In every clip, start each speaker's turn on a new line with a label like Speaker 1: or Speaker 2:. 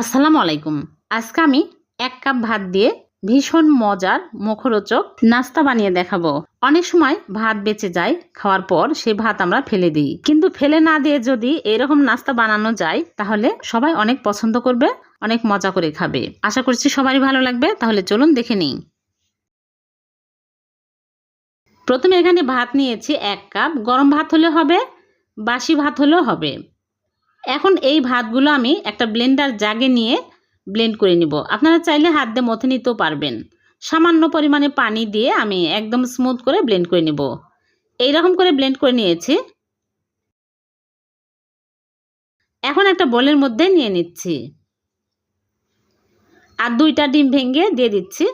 Speaker 1: আসসালামু আলাইকুম। আজকে আমি এক কাপ ভাত দিয়ে ভীষণ মজার মুখরোচক নাস্তা বানিয়ে দেখাবো। অনেক সময় ভাত বেঁচে যায় খাওয়ার পর সেই ভাত আমরা ফেলে দিই। কিন্তু ফেলে না দিয়ে যদি এরকম নাস্তা বানানো যায়, তাহলে সবাই অনেক পছন্দ করবে, অনেক মজা করে খাবে। আশা করছি সবারই ভালো লাগবে, তাহলে চলুন দেখে নিই। প্রথমে এখানে ভাত নিয়েছি এক কাপ। গরম ভাত হলে হবে, বাসি ভাত হলেও হবে। এখন এই ভাতগুলো আমি একটা ব্লেন্ডার জাগে নিয়ে ব্লেন্ড করে নিব। আপনারা চাইলে হাত দিয়ে মথে নিতেও পারবেন। সামান্য পরিমাণে পানি দিয়ে আমি একদম স্মুথ করে ব্লেন্ড করে নিব। এইরকম করে ব্লেন্ড করে নিয়েছি। এখন একটা বলের মধ্যে নিয়ে নিচ্ছি। আর দুইটা ডিম ভেঙে দিয়ে দিচ্ছি।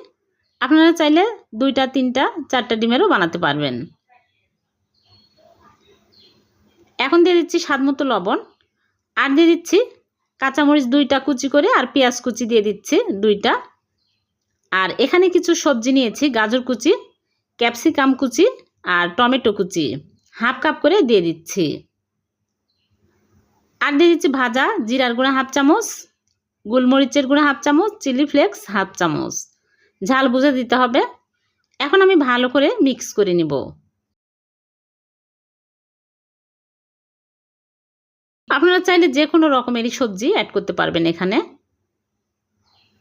Speaker 1: আপনারা চাইলে দুইটা, তিনটা, চারটা ডিমেরও বানাতে পারবেন। এখন দিয়ে দিচ্ছি স্বাদ মতো লবণ। আর দিয়ে দিচ্ছি কাঁচামরিচ দুইটা কুচি করে আর পেঁয়াজ কুচি দিয়ে দিচ্ছি দুইটা। আর এখানে কিছু সবজি নিয়েছি, গাজর কুচি, ক্যাপসিকাম কুচি আর টমেটো কুচি। হাফ কাপ করে দিয়ে দিচ্ছি। আর দিয়ে দিচ্ছি ভাজা, জিরার গুঁড়া হাফ চামচ, গোলমরিচের গুঁড়া হাফ চামচ, চিলি ফ্লেক্স হাফ চামচ। ঝাল বুঝে দিতে হবে। এখন আমি ভালো করে মিক্স করে নিব। আপনারা চাইলে যে কোনো রকমেরই সবজি অ্যাড করতে পারবেন এখানে।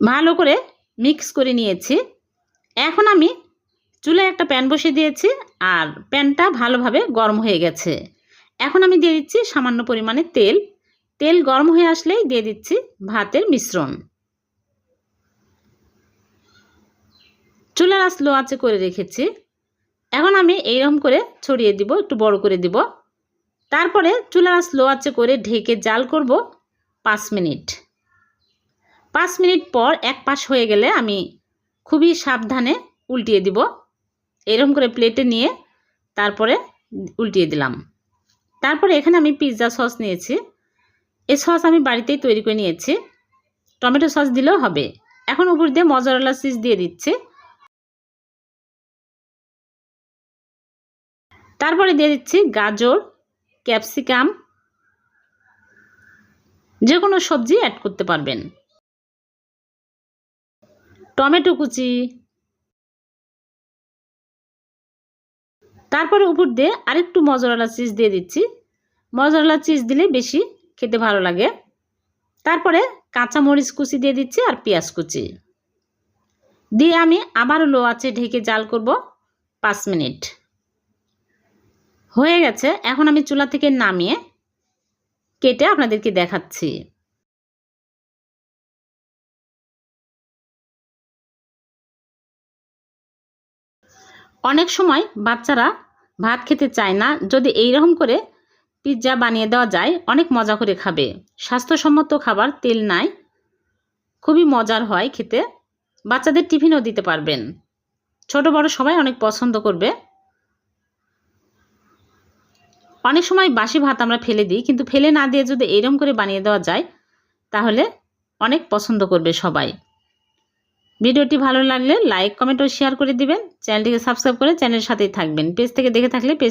Speaker 1: ভালো করে মিক্স করে নিয়েছি। এখন আমি চুলায় একটা প্যান বসিয়ে দিয়েছি আর প্যানটা ভালোভাবে গরম হয়ে গেছে। এখন আমি দিয়ে দিচ্ছি সামান্য পরিমাণে তেল। তেল গরম হয়ে আসলেই দিয়ে দিচ্ছি ভাতের মিশ্রণ। চুলার আঁচ লো করে রেখেছি। এখন আমি এইরকম করে ছড়িয়ে দিব, একটু বড় করে দিব। তারপরে চুলা স্লো আঁচে করে ঢেকে জাল করব পাঁচ মিনিট। পাঁচ মিনিট পর এক পাশ হয়ে গেলে আমি খুবই সাবধানে উল্টিয়ে দিব। এরকম করে প্লেটে নিয়ে তারপরে উল্টিয়ে দিলাম। তারপরে এখানে আমি পিৎজা সস নিয়েছি। এই সস আমি বাড়িতেই তৈরি করে নিয়েছি। টমেটো সস দিলেও হবে। এখন উপর দিয়ে মজারালা চিজ দিয়ে দিচ্ছি। তারপরে দিয়ে দিচ্ছি গাজর ক্যাপসিকাম যে কোনো সবজি অ্যাড করতে পারবেন। টমেটো কুচি, তারপরে উপর দিয়ে আরেকটু মজরালা চিজ দিয়ে দিচ্ছি। মজরালা চিজ দিলে বেশি খেতে ভালো লাগে। তারপরে কাঁচা মরিচ কুচি দিয়ে দিচ্ছি আর পেঁয়াজ কুচি। দিয়ে আমি আবারও লো আছে ঢেকে জাল করব পাঁচ মিনিট। হয়ে গেছে। এখন আমি চুলা থেকে নামিয়ে কেটে আপনাদেরকে দেখাচ্ছি। অনেক সময় বাচ্চারা ভাত খেতে চায় না। যদি এই রকম করে পিৎজা বানিয়ে দেওয়া যায়, অনেক মজা করে খাবে। স্বাস্থ্যসম্মত খাবার, তেল নাই। খুবই মজার হয় খেতে। বাচ্চাদের টিফিনও দিতে পারবেন। ছোট বড় সবাই অনেক পছন্দ করবে। অনেক সময় বাসি ভাত আমরা ফেলে দিই, কিন্তু ফেলে না দিয়ে যদি এরম করে বানিয়ে দেওয়া যায়, তাহলে অনেক পছন্দ করবে সবাই। ভিডিওটি ভালো লাগলে লাইক, কমেন্ট ও শেয়ার করে দিবেন। চ্যানেলটিকে সাবস্ক্রাইব করে চ্যানেলের সাথেই থাকবেন। পেজ থেকে দেখে থাকলে পেজ